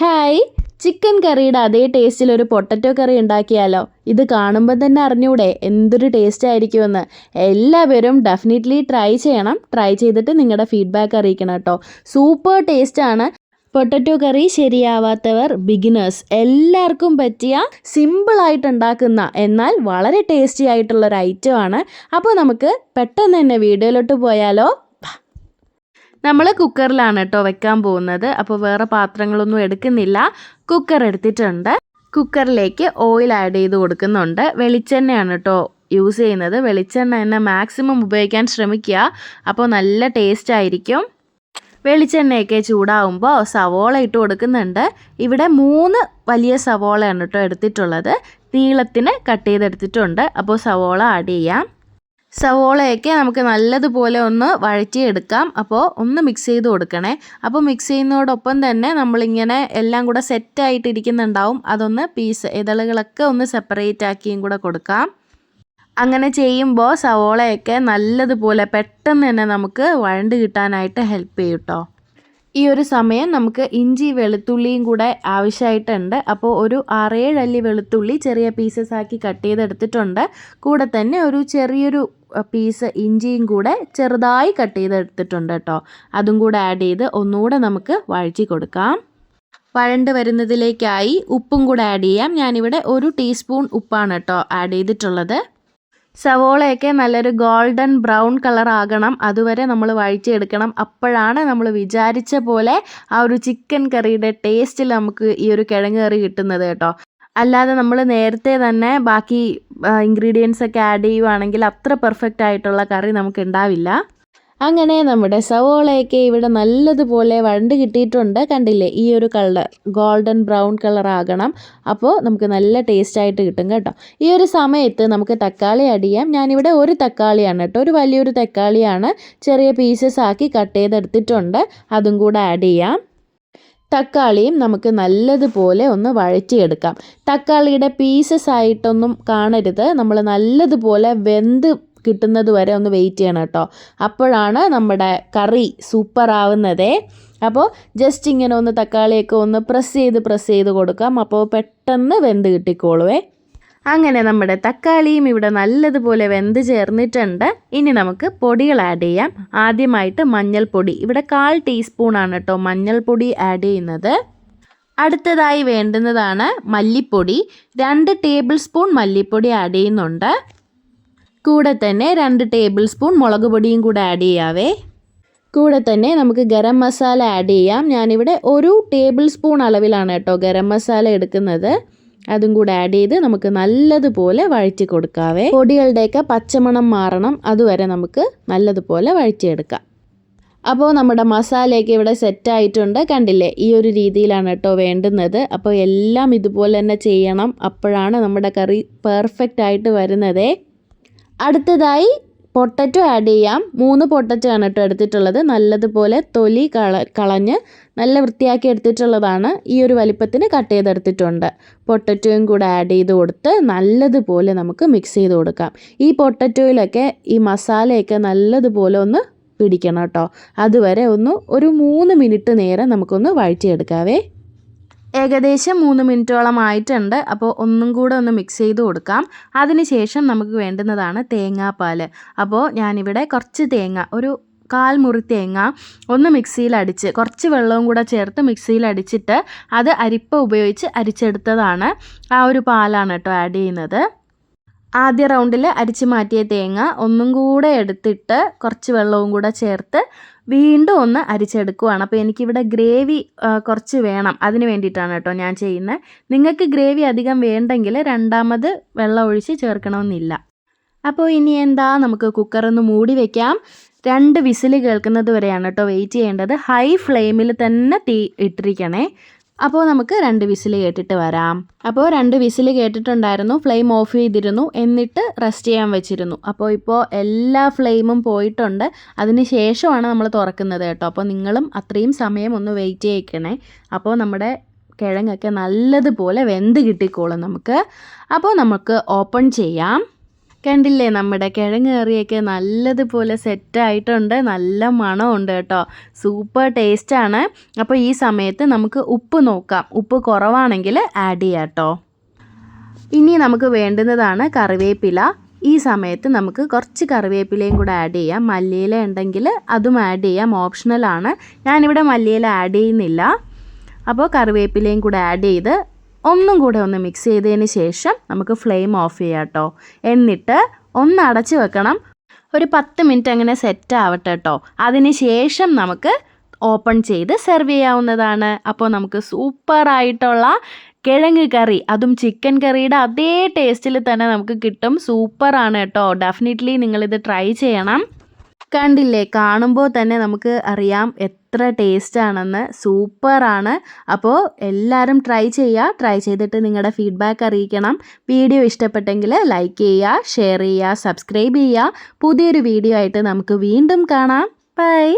Hi chicken കറിയുടെ അതേ ടേസ്റ്റിൽ ഒരു പൊട്ടറ്റോ കറി ഉണ്ടാക്കിയാലോ? ഇത് കാണുമ്പോൾ തന്നെ അറിഞ്ഞൂടെ എന്തൊരു ടേസ്റ്റ് ആയിരിക്കുമെന്ന്. എല്ലാവരും ഡെഫിനറ്റ്ലി ട്രൈ ചെയ്യണം. ട്രൈ ചെയ്തിട്ട് നിങ്ങളുടെ ഫീഡ്ബാക്ക് അറിയിക്കണം കേട്ടോ. സൂപ്പർ ടേസ്റ്റാണ് പൊട്ടറ്റോ കറി ശരിയാവാത്തവർ ബിഗിനേഴ്സ് എല്ലാവർക്കും പറ്റിയ സിമ്പിളായിട്ട് ഉണ്ടാക്കുന്ന എന്നാൽ വളരെ ടേസ്റ്റി ആയിട്ടുള്ളൊരു ഐറ്റം ആണ്. അപ്പോൾ നമുക്ക് പെട്ടെന്ന് തന്നെ വീഡിയോയിലോട്ട് പോയാലോ? നമ്മൾ കുക്കറിലാണ് കേട്ടോ വെക്കാൻ പോകുന്നത്. അപ്പോൾ വേറെ പാത്രങ്ങളൊന്നും എടുക്കുന്നില്ല. കുക്കർ എടുത്തിട്ടുണ്ട്. കുക്കറിലേക്ക് ഓയിൽ ആഡ് ചെയ്ത് കൊടുക്കുന്നുണ്ട്. വെളിച്ചെണ്ണയാണ് കേട്ടോ യൂസ് ചെയ്യുന്നത്. വെളിച്ചെണ്ണ തന്നെ മാക്സിമം ഉപയോഗിക്കാൻ ശ്രമിക്കുക. അപ്പോൾ നല്ല ടേസ്റ്റ് ആയിരിക്കും. വെളിച്ചെണ്ണയൊക്കെ ചൂടാവുമ്പോൾ സവോള ഇട്ട് കൊടുക്കുന്നുണ്ട്. ഇവിടെ മൂന്ന് വലിയ സവോളയാണ് കേട്ടോ എടുത്തിട്ടുള്ളത്. നീളത്തിന് കട്ട് ചെയ്തെടുത്തിട്ടുണ്ട്. അപ്പോൾ സവോള ആഡ് ചെയ്യാം. സവോളയൊക്കെ നമുക്ക് നല്ലതുപോലെ ഒന്ന് വഴറ്റിയെടുക്കാം. അപ്പോൾ ഒന്ന് മിക്സ് ചെയ്ത് കൊടുക്കണേ. അപ്പോൾ മിക്സ് ചെയ്യുന്നതോടൊപ്പം തന്നെ നമ്മളിങ്ങനെ എല്ലാം കൂടെ സെറ്റായിട്ടിരിക്കുന്നുണ്ടാവും. അതൊന്ന് പീസ് ഇതളുകളൊക്കെ ഒന്ന് സെപ്പറേറ്റ് ആക്കിയും കൂടെ കൊടുക്കാം. അങ്ങനെ ചെയ്യുമ്പോൾ സവോളയൊക്കെ നല്ലതുപോലെ പെട്ടെന്ന് തന്നെ നമുക്ക് വഴണ്ട് കിട്ടാനായിട്ട് ഹെൽപ്പ് ചെയ്യും കേട്ടോ ഈ ഒരു സമയം നമുക്ക് ഇഞ്ചി വെളുത്തുള്ളിയും കൂടെ ആവശ്യമായിട്ടുണ്ട്. അപ്പോൾ ഒരു ആറേഴ് അല്ലി വെളുത്തുള്ളി ചെറിയ പീസസ് ആക്കി കട്ട് ചെയ്തെടുത്തിട്ടുണ്ട്. കൂടെ തന്നെ ഒരു ചെറിയൊരു പീസ് ഇഞ്ചിയും കൂടെ ചെറുതായി കട്ട് ചെയ്തെടുത്തിട്ടുണ്ട് കേട്ടോ അതും കൂടെ ആഡ് ചെയ്ത് ഒന്നുകൂടെ നമുക്ക് വഴറ്റി കൊടുക്കാം. വഴണ്ട് വരുന്നതിലേക്കായി ഉപ്പും കൂടെ ആഡ് ചെയ്യാം. ഞാനിവിടെ ഒരു ടീസ്പൂൺ ഉപ്പാണ് കേട്ടോ ആഡ് ചെയ്തിട്ടുള്ളത്. സവോളയൊക്കെ നല്ലൊരു ഗോൾഡൻ ബ്രൗൺ കളർ ആകണം അതുവരെ നമ്മൾ വഴിച്ചെടുക്കണം അപ്പോഴാണ് നമ്മൾ വിചാരിച്ച പോലെ ആ ഒരു ചിക്കൻ കറിയുടെ ടേസ്റ്റിൽ നമുക്ക് ഈ ഒരു കിഴങ്ങ് കറി കിട്ടുന്നത് കേട്ടോ. അല്ലാതെ നമ്മൾ നേരത്തെ തന്നെ ബാക്കി ഇൻഗ്രീഡിയൻസ് ഒക്കെ ആഡ് ചെയ്യുവാണെങ്കിൽ അത്ര പെർഫെക്റ്റ് ആയിട്ടുള്ള കറി നമുക്ക് ഉണ്ടാവില്ല. അങ്ങനെ നമ്മുടെ സവോളയൊക്കെ ഇവിടെ നല്ലതുപോലെ വണ്ട് കിട്ടിയിട്ടുണ്ട്. കണ്ടില്ലേ? ഈ ഒരു കളർ ഗോൾഡൻ ബ്രൗൺ കളർ ആകണം അപ്പോൾ നമുക്ക് നല്ല ടേസ്റ്റ് ആയിട്ട് കിട്ടും കേട്ടോ. ഈ ഒരു സമയത്ത് നമുക്ക് തക്കാളി അടിയാം ഞാനിവിടെ ഒരു തക്കാളിയാണ് കേട്ടോ. ഒരു വലിയൊരു തക്കാളിയാണ് ചെറിയ പീസസ് ആക്കി കട്ട് ചെയ്തെടുത്തിട്ടുണ്ട്. അതും കൂടെ ആഡ് ചെയ്യാം. തക്കാളിയും നമുക്ക് നല്ലതുപോലെ ഒന്ന് വഴറ്റിയെടുക്കാം. തക്കാളിയുടെ പീസസ് ആയിട്ടൊന്നും കാണരുത്. നമ്മൾ നല്ലതുപോലെ വെന്ത് കിട്ടുന്നത് വരെ ഒന്ന് വെയിറ്റ് ചെയ്യണം കേട്ടോ. അപ്പോഴാണ് നമ്മുടെ കറി സൂപ്പർ ആവുന്നതേ. അപ്പോൾ ജസ്റ്റ് ഇങ്ങനെ ഒന്ന് തക്കാളിയൊക്കെ ഒന്ന് പ്രസ് ചെയ്ത് പ്രസ് ചെയ്ത് കൊടുക്കാം. അപ്പോൾ പെട്ടെന്ന് വെന്ത് കിട്ടിക്കോളുവേ. അങ്ങനെ നമ്മുടെ തക്കാളിയും ഇവിടെ നല്ലതുപോലെ വെന്ത് ചേർന്നിട്ടുണ്ട്. ഇനി നമുക്ക് പൊടികൾ ആഡ് ചെയ്യാം. ആദ്യമായിട്ട് മഞ്ഞൾപ്പൊടി. ഇവിടെ കാൽ ടീസ്പൂണാണ് കേട്ടോ മഞ്ഞൾപ്പൊടി ആഡ് ചെയ്യുന്നത്. അടുത്തതായി വേണ്ടുന്നതാണ് മല്ലിപ്പൊടി. രണ്ട് ടേബിൾ സ്പൂൺ മല്ലിപ്പൊടി ആഡ് ചെയ്യുന്നുണ്ട്. കൂടെ തന്നെ രണ്ട് ടേബിൾ സ്പൂൺ മുളക് പൊടിയും കൂടെ ആഡ് ചെയ്യാവേ. കൂടെ തന്നെ നമുക്ക് ഗരം മസാല ആഡ് ചെയ്യാം. ഞാനിവിടെ ഒരു ടേബിൾ സ്പൂൺ അളവിലാണ് കേട്ടോ ഗരം മസാല എടുക്കുന്നത്. അതും കൂടെ ആഡ് ചെയ്ത് നമുക്ക് നല്ലതുപോലെ വഴറ്റി കൊടുക്കാവേ. പൊടികളുടെയൊക്കെ പച്ചമണം മാറണം. അതുവരെ നമുക്ക് നല്ലതുപോലെ വഴറ്റിയെടുക്കാം. അപ്പോൾ നമ്മുടെ മസാലയൊക്കെ ഇവിടെ സെറ്റായിട്ടുണ്ട് കണ്ടില്ലേ? ഈ ഒരു രീതിയിലാണ് കേട്ടോ വേണ്ടുന്നത്. അപ്പോൾ എല്ലാം ഇതുപോലെ തന്നെ ചെയ്യണം. അപ്പോഴാണ് നമ്മുടെ കറി പെർഫെക്റ്റ് ആയിട്ട് വരുന്നതേ. അടുത്തതായി പൊട്ടറ്റോ ആഡ് ചെയ്യാം. മൂന്ന് പൊട്ടറ്റോ ആണ് കേട്ടോ എടുത്തിട്ടുള്ളത്. നല്ലതുപോലെ തൊലി കള കളഞ്ഞ് നല്ല വൃത്തിയാക്കി എടുത്തിട്ടുള്ളതാണ്. ഈ ഒരു വലിപ്പത്തിന് കട്ട് ചെയ്തെടുത്തിട്ടുണ്ട്. പൊട്ടറ്റോയും കൂടെ ആഡ് ചെയ്ത് കൊടുത്ത് നല്ലതുപോലെ നമുക്ക് മിക്സ് ചെയ്ത് കൊടുക്കാം. ഈ പൊട്ടറ്റോയിലൊക്കെ ഈ മസാലയൊക്കെ നല്ലതുപോലെ ഒന്ന് പിടിക്കണം കേട്ടോ. അതുവരെ ഒന്ന് ഒരു മൂന്ന് മിനിറ്റ് നേരം നമുക്കൊന്ന് വഴറ്റിയെടുക്കാവേ. ഏകദേശം മൂന്ന് മിനിറ്റോളം ആയിട്ടുണ്ട്. അപ്പോൾ ഒന്നും കൂടെ ഒന്ന് മിക്സ് ചെയ്ത് കൊടുക്കാം. അതിനുശേഷം നമുക്ക് വേണ്ടുന്നതാണ് തേങ്ങാപ്പാൽ അപ്പോൾ ഞാനിവിടെ കുറച്ച് തേങ്ങ ഒരു കാൽ മുറി തേങ്ങ ഒന്ന് മിക്സിയിൽ അടിച്ച് കുറച്ച് വെള്ളവും കൂടെ ചേർത്ത് മിക്സിയിൽ അടിച്ചിട്ട് അത് അരിപ്പ ഉപയോഗിച്ച് അരിച്ചെടുത്തതാണ്. ആ ഒരു പാലാണ് കേട്ടോ ആഡ് ചെയ്യുന്നത്. ആദ്യ റൗണ്ടിൽ അരിച്ച് മാറ്റിയ തേങ്ങ ഒന്നും കൂടെ എടുത്തിട്ട് കുറച്ച് വെള്ളവും കൂടെ ചേർത്ത് വീണ്ടും ഒന്ന് അരിച്ചെടുക്കുവാണ്. അപ്പോൾ എനിക്കിവിടെ ഗ്രേവി കുറച്ച് വേണം. അതിന് വേണ്ടിയിട്ടാണ് കേട്ടോ ഞാൻ ചെയ്യുന്നത്. നിങ്ങൾക്ക് ഗ്രേവി അധികം വേണ്ടെങ്കിൽ രണ്ടാമത് വെള്ളം ഒഴിച്ച് ചേർക്കണമെന്നില്ല. അപ്പോൾ ഇനി എന്താ? നമുക്ക് കുക്കറൊന്ന് മൂടി വയ്ക്കാം രണ്ട് വിസിൽ കേൾക്കുന്നത് വരെയാണ് കേട്ടോ വെയിറ്റ് ചെയ്യേണ്ടത്. ഹൈ ഫ്ലെയിമിൽ തന്നെ തീ ഇട്ടിരിക്കണേ. അപ്പോൾ നമുക്ക് രണ്ട് വിസിൽ കേട്ടിട്ട് വരാം. അപ്പോൾ രണ്ട് വിസിൽ കേട്ടിട്ടുണ്ടായിരുന്നു ഫ്ലെയിം ഓഫ് ചെയ്തിരുന്നു എന്നിട്ട് റെസ്റ്റ് ചെയ്യാൻ വെച്ചിരുന്നു. അപ്പോൾ ഇപ്പോൾ എല്ലാ ഫ്ലെയിമും പോയിട്ടുണ്ട്. അതിന് ശേഷമാണ് നമ്മൾ തുറക്കുന്നത് കേട്ടോ. അപ്പോൾ നിങ്ങളും അത്രയും സമയം ഒന്ന് വെയിറ്റ് ചെയ്യിക്കണേ. അപ്പോൾ നമ്മുടെ കിഴങ്ങൊക്കെ നല്ലതുപോലെ വെന്ത് കിട്ടിക്കോളും നമുക്ക്. അപ്പോൾ നമുക്ക് ഓപ്പൺ ചെയ്യാം. കണ്ടില്ലേ നമ്മുടെ കിഴങ്ങ് കറിയൊക്കെ നല്ലതുപോലെ സെറ്റായിട്ടുണ്ട് നല്ല മണമുണ്ട് കേട്ടോ. സൂപ്പർ ടേസ്റ്റാണ്. അപ്പോൾ ഈ സമയത്ത് നമുക്ക് ഉപ്പ് നോക്കാം. ഉപ്പ് കുറവാണെങ്കിൽ ആഡ് ചെയ്യാം കേട്ടോ. ഇനി നമുക്ക് വേണ്ടുന്നതാണ് കറിവേപ്പില. ഈ സമയത്ത് നമുക്ക് കുറച്ച് കറിവേപ്പിലയും കൂടെ ആഡ് ചെയ്യാം. മല്ലിയില ഉണ്ടെങ്കിൽ അതും ആഡ് ചെയ്യാം. ഓപ്ഷണലാണ് ഞാനിവിടെ മല്ലിയില ആഡ് ചെയ്യുന്നില്ല. അപ്പോൾ കറിവേപ്പിലയും കൂടെ ആഡ് ചെയ്ത് ഒന്നും കൂടെ ഒന്ന് മിക്സ് ചെയ്തതിന് ശേഷം നമുക്ക് ഫ്ലെയിം ഓഫ് ചെയ്യാം കേട്ടോ എന്നിട്ട് ഒന്ന് അടച്ച് വെക്കണം. ഒരു പത്ത് മിനിറ്റ് അങ്ങനെ സെറ്റ് ആവട്ടെ കേട്ടോ അതിന് ശേഷം നമുക്ക് ഓപ്പൺ ചെയ്ത് സെർവ് ചെയ്യാവുന്നതാണ്. അപ്പോൾ നമുക്ക് സൂപ്പറായിട്ടുള്ള കിഴങ്ങ് കറി അതും ചിക്കൻ കറിയുടെ അതേ ടേസ്റ്റിൽ തന്നെ നമുക്ക് കിട്ടും. സൂപ്പറാണ് കേട്ടോ ഡെഫിനറ്റ്ലി നിങ്ങളിത് ട്രൈ ചെയ്യണം. കണ്ടില്ലേ? കാണുമ്പോൾ തന്നെ നമുക്ക് അറിയാം എത്ര ടേസ്റ്റ് ആണെന്ന് സൂപ്പറാണ് അപ്പോൾ എല്ലാവരും ട്രൈ ചെയ്യുക ട്രൈ ചെയ്തിട്ട് നിങ്ങളുടെ ഫീഡ്ബാക്ക് അറിയിക്കണം. വീഡിയോ ഇഷ്ടപ്പെട്ടെങ്കിൽ ലൈക്ക് ചെയ്യുക ഷെയർ ചെയ്യുക സബ്സ്ക്രൈബ് ചെയ്യുക പുതിയൊരു വീഡിയോ ആയിട്ട് നമുക്ക് വീണ്ടും കാണാം. ബൈ